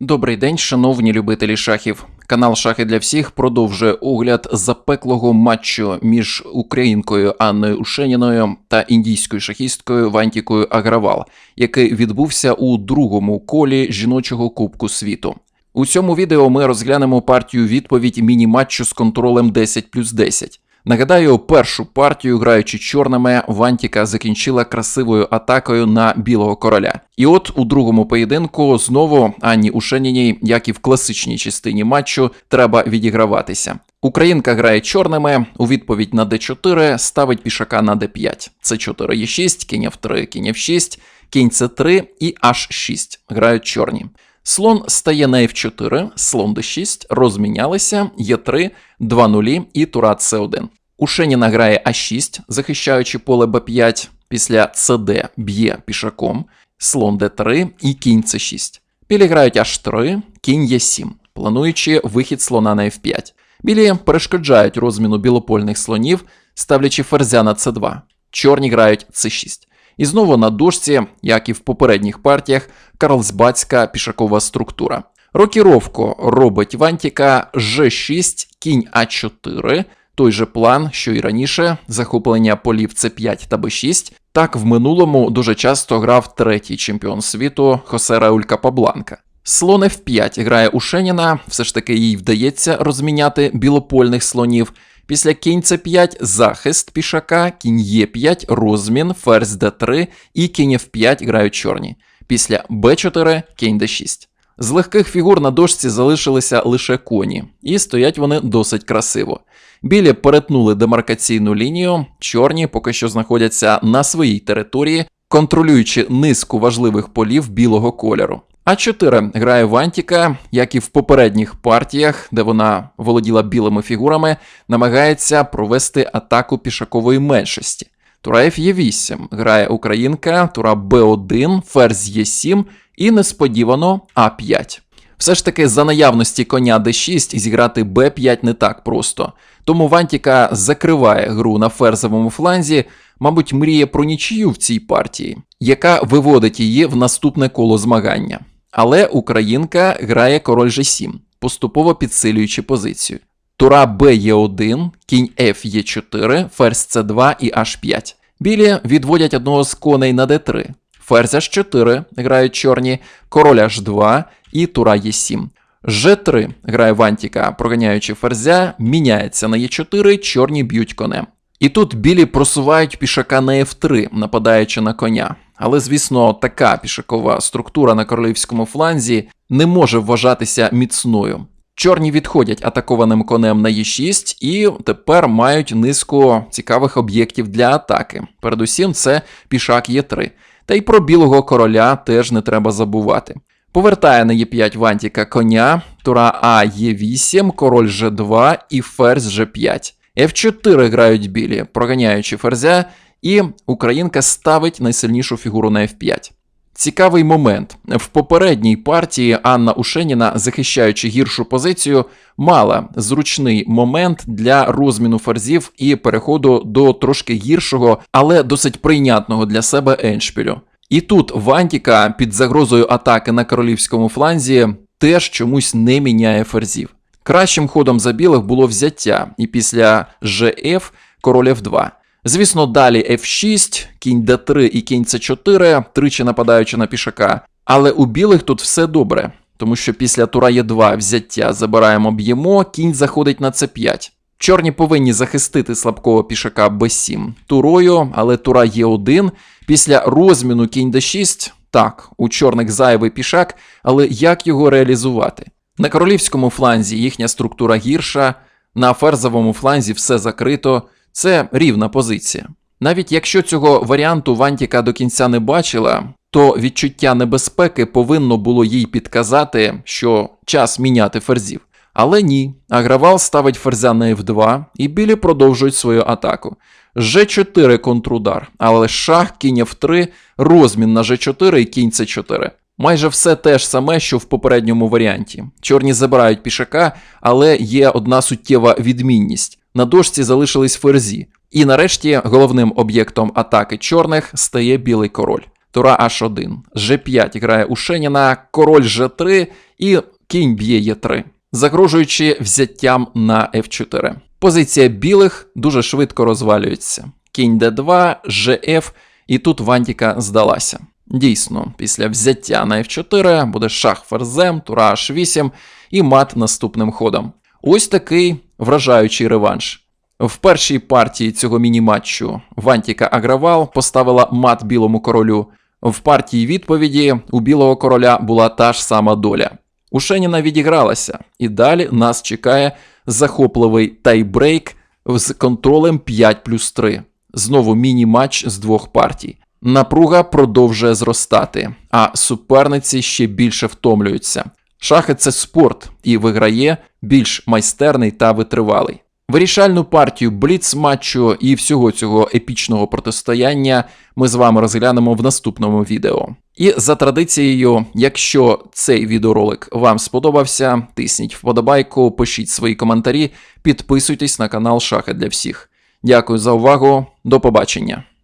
Добрий день, шановні любителі шахів. Канал Шахи для всіх продовжує огляд запеклого матчу між українкою Анною Ушеніною та індійською шахісткою Вантікою Агравал, який відбувся у другому колі жіночого Кубку світу. У цьому відео ми розглянемо партію відповідь міні-матчу з контролем 10 плюс 10. Нагадаю, першу партію, граючи чорними, Вантіка закінчила красивою атакою на білого короля. І от у другому поєдинку знову Анні Ушеніній, як і в класичній частині матчу, треба відіграватися. Українка грає чорними, у відповідь на d4 ставить пішака на d5. Це 4 Е6, кінь F3, кінь F6, кінь С3 і H6. Грають чорні. Слон стає на F4, слон d6, розмінялися, Е3, 2 нулі і тура С1. Ушеніна грає А6, захищаючи поле Б5, після СД б'є пішаком, слон Д3 і кінь С6. Білі грають H3, кінь Е7, плануючи вихід слона на F5. Білі перешкоджають розміну білопольних слонів, ставлячи ферзя на С2. Чорні грають С6. І знову на дошці, як і в попередніх партіях, карлсбадська пішакова структура. Рокіровку робить Вантіка G6, кінь А4, той же план, що і раніше, захоплення полів С5 та Б6. Так в минулому дуже часто грав третій чемпіон світу Хосе Рауль Капабланка. Слон F5 грає у Шеніна, все ж таки їй вдається розміняти білопольних слонів. Після кінь С5 захист пішака, кінь Е5, розмін, ферзь Д3 і кінь F5 грають чорні. Після Б4 кінь Д6. З легких фігур на дошці залишилися лише коні, і стоять вони досить красиво. Білі перетнули демаркаційну лінію, чорні поки що знаходяться на своїй території, контролюючи низку важливих полів білого кольору. А4 грає Вантіка, як і в попередніх партіях, де вона володіла білими фігурами, намагається провести атаку пішакової меншості. Тура F8 грає Українка, тура Б1, ферзь Е7 і несподівано А5. Все ж таки, за наявності коня d6 зіграти b5 не так просто. Тому Вантіка закриває гру на ферзовому фланзі, мабуть, мріє про нічию в цій партії, яка виводить її в наступне коло змагання. Але Українка грає король G7, поступово підсилюючи позицію. Тура Б Е1, кінь F Е4, ферзь С2 і H5. Білі відводять одного з коней на d3. Ферзь H4 грають чорні, король H2 і тура Е7. G3 грає Вантіка, проганяючи ферзя, міняється на Е4, чорні б'ють конем. І тут білі просувають пішака на F3, нападаючи на коня. Але, звісно, така пішакова структура на королівському фланзі не може вважатися міцною. Чорні відходять атакованим конем на Е6 і тепер мають низку цікавих об'єктів для атаки. Передусім, це пішак Е3. Та й про білого короля теж не треба забувати. Повертає на Е5 Вантіка коня, тура А Е8, король Ж2 і ферзь Ж5. F4 грають білі, проганяючи ферзя, і Українка ставить найсильнішу фігуру на F5. Цікавий момент. В попередній партії Анна Ушеніна, захищаючи гіршу позицію, мала зручний момент для розміну ферзів і переходу до трошки гіршого, але досить прийнятного для себе еншпілю. І тут Вантіка під загрозою атаки на королівському фланзі теж чомусь не міняє ферзів. Кращим ходом за білих було взяття, і після ЖФ король F2. Звісно, далі F6, кінь D3 і кінь C4, тричі нападаючи на пішака. Але у білих тут все добре, тому що після тура Е2 взяття забираємо б'ємо, кінь заходить на C5. Чорні повинні захистити слабкого пішака b7 турою, але тура Е1 після розміну кінь d6, так, у чорних зайвий пішак, але як його реалізувати? На королівському фланзі їхня структура гірша, на ферзовому фланзі все закрито, це рівна позиція. Навіть якщо цього варіанту Вантіка до кінця не бачила, то відчуття небезпеки повинно було їй підказати, що час міняти ферзів. Але ні, агравал ставить ферзя на f2, і білі продовжують свою атаку. G4 контрудар, але шах, кінь f3, розмін на G4 і кінь C4. Майже все те ж саме, що в попередньому варіанті. Чорні забирають пішака, але є одна суттєва відмінність. На дошці залишились ферзі. І нарешті головним об'єктом атаки чорних стає білий король. Тура H1. G5 грає у Шеніна, король G3 і кінь б'є Е3, загрожуючи взяттям на F4. Позиція білих дуже швидко розвалюється. Кінь d2, gf, і тут Вантіка здалася. Дійсно, після взяття на F4 буде шах ферзем, тура H8 і мат наступним ходом. Ось такий вражаючий реванш. В першій партії цього міні-матчу Вантіка Агравал поставила мат білому королю. В партії відповіді у білого короля була та ж сама доля. Ушеніна відігралася, і далі нас чекає захопливий тайбрейк з контролем 5 плюс 3. Знову міні-матч з двох партій. Напруга продовжує зростати, а суперниці ще більше втомлюються. Шахи це спорт і виграє більш майстерний та витривалий. Вирішальну партію бліц-матчу і всього цього епічного протистояння ми з вами розглянемо в наступному відео. І за традицією, якщо цей відеоролик вам сподобався, тисніть вподобайку, пишіть свої коментарі, підписуйтесь на канал Шахи для всіх. Дякую за увагу, до побачення.